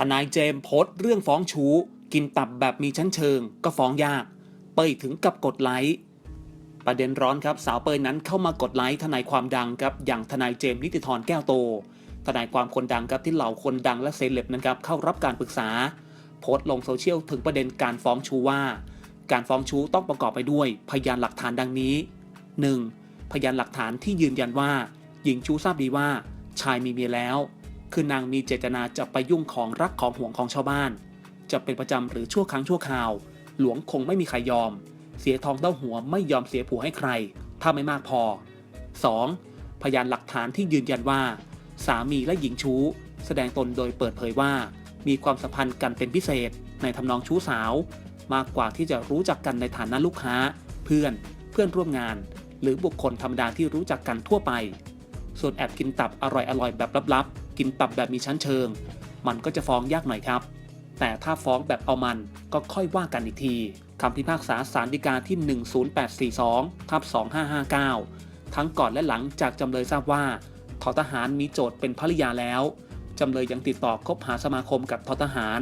ทนายเจมส์โพสต์เรื่องฟ้องชู้ กินตับแบบมีชั้นเชิง ก็ฟ้องยาก เปยถึงกับกดไลค์ประเด็นร้อนครับสาวเปยนั้นเข้ามากดไลค์ทนายความดังครับอย่างทนายเจมส์นิติธรแก้วโต ทนายความคนดังครับที่เหล่าคนดังและเซเลบนะครับเข้ารับการปรึกษา โพสต์ลงโซเชียลถึงประเด็นการฟ้องชู้ว่า การฟ้องชู้ต้องประกอบไปด้วย พยานหลักฐานดังนี้ 1. พยานหลักฐานที่ยืนยันว่า หญิงชู้ทราบดีว่า ชายมีเมียแล้ว คือนางมีเจตนาจะไปยุ่งของรักของห่วงของชาวบ้าน จะเป็นประจำหรือชั่วครั้งชั่วคราว หลวงคงไม่มีใครยอม เสียทองเต้าหัวไม่ยอมเสียผัวให้ใคร ถ้าไม่มากพอ 2. พยานหลักฐานที่ยืนยันว่า สามีและหญิงชู้ แสดงตนโดยเปิดเผยว่า มีความสัมพันธ์กันเป็นพิเศษ ในทำนองชู้สาว มากกว่าที่จะรู้จักกันในฐานะลูกค้า เพื่อน เพื่อนร่วมงาน หรือบุคคลธรรมดาที่รู้จักกันทั่วไป ส่วนแอบกินตับอร่อยๆแบบลับๆ กินตับแบบมีชั้นเชิง มันก็จะฟ้องยากหน่อยครับ แต่ถ้าฟ้องแบบเอามันก็ค่อยว่ากันอีกทีคำพิพากษาสารดีกาที่ 10842ทับ2559 ทั้งก่อนและหลังจากจำเลยทราบว่าทอทหารมีโจทย์เป็นภริยาแล้ว จำเลยยังติดต่อคบหาสมาคมกับทอทหาร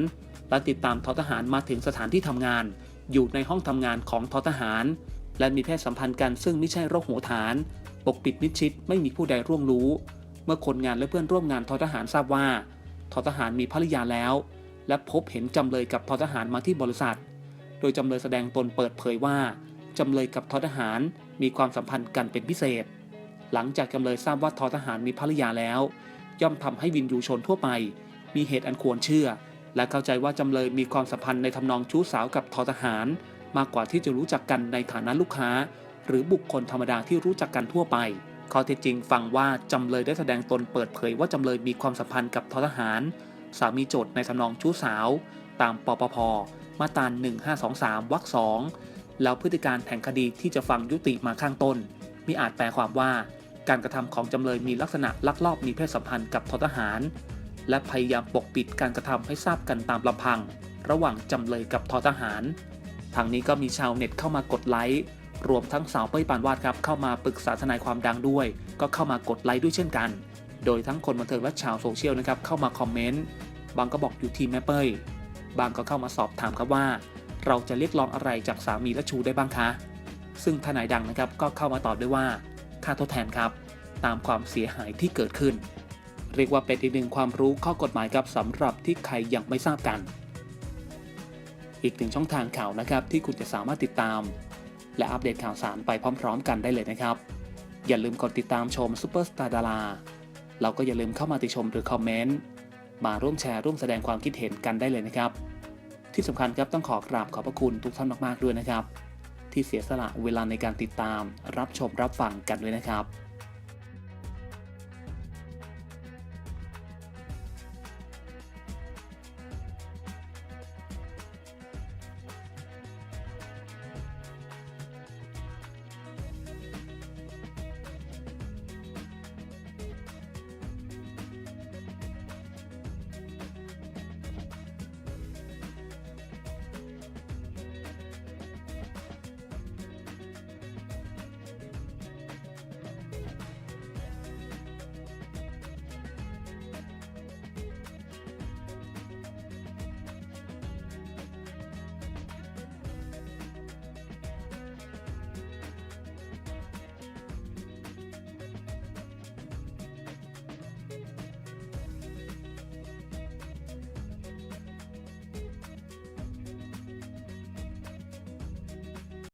และติดตามทอทหารมาถึงสถานที่ทำงาน อยู่ในห้องทำงานของทอทหาร และมีเพศสัมพันธ์กันซึ่งไม่ใช่โรคหัวฐาน ปกปิดมิดชิดไม่มีผู้ใดร่วงรู้ เมื่อคนงานและเพื่อนร่วมงานทอทหารทราบว่าทอทหารมีภริยาแล้ว และพบเห็นจำเลยกับทอทหารมาที่บริษัท โดยจำเลยแสดงตนเปิดเผยว่าจำเลยกับทอทหารมีความสัมพันธ์กันเป็นพิเศษ หลังจากจำเลยทราบว่าทอทหารมีภรรยาแล้ว ย่อมทำให้วินยูชนทั่วไป มีเหตุอันควรเชื่อ และเข้าใจว่าจำเลยมีความสัมพันธ์ในทำนองชู้สาวกับทอทหาร มากกว่าที่จะรู้จักกันในฐานะลูกค้า หรือบุคคลธรรมดาที่รู้จักกันทั่วไป ข้อเท็จจริงฟังว่าจำเลยได้แสดงตนเปิดเผยว่าจำเลยมีความสัมพันธ์กับททหาร สามีโจทย์ในทำนองชู้สาว ตามปปพ มาตรา1523วรรคสองแล้วพฤติการแห่งคดีที่จะฟังยุติมาข้างต้น มีอาจแปลความว่า การกระทำของจำเลยมีลักษณะลักลอบมีเพศสัมพันธ์กับททหาร และพยายามปกปิดการกระทำให้ทราบกันตามลำพัง ระหว่างจำเลยกับททหารทางนี้ก็มีชาวเน็ตเข้ามากดไลค์ รวมทั้งสาวเป้ยปานวาดครับเข้ามาปรึกษาทนายความดังด้วย ก็เข้ามากดไลค์ด้วยเช่นกัน โดยทั้งคนบันเทิงและชาวโซเชียลนะครับเข้ามาคอมเมนต์บางก็บอกอยู่ทีมแม่เป้ยบางก็เข้ามาสอบถามครับว่า เราจะเรียกร้องอะไรจากสามีและชูได้บ้างคะ ซึ่งทนายดังนะครับก็เข้ามาตอบด้วยว่าค่าทดแทนครับ ตามความเสียหายที่เกิดขึ้น เรียกว่าเป็นอีกหนึ่งความรู้ข้อกฎหมายครับสำหรับที่ใครยังไม่ทราบกัน อีกหนึ่งช่องทางข่าวนะครับที่คุณจะสามารถติดตาม และอัปเดตข่าวสารไปพร้อมๆ กันได้เลยนะครับ อย่าลืมกดติดตามชมซูเปอร์สตาร์ดาราเราก็อย่าลืมเข้ามาติชมหรือคอมเมนต์มาร่วมแชร์ร่วมแสดงความคิดเห็นกันได้เลยนะครับ ที่สำคัญครับต้องขอกราบขอบพระคุณทุกท่านมากๆด้วยนะครับ ที่เสียสละเวลาในการติดตามรับชมรับฟังกันด้วยนะครับ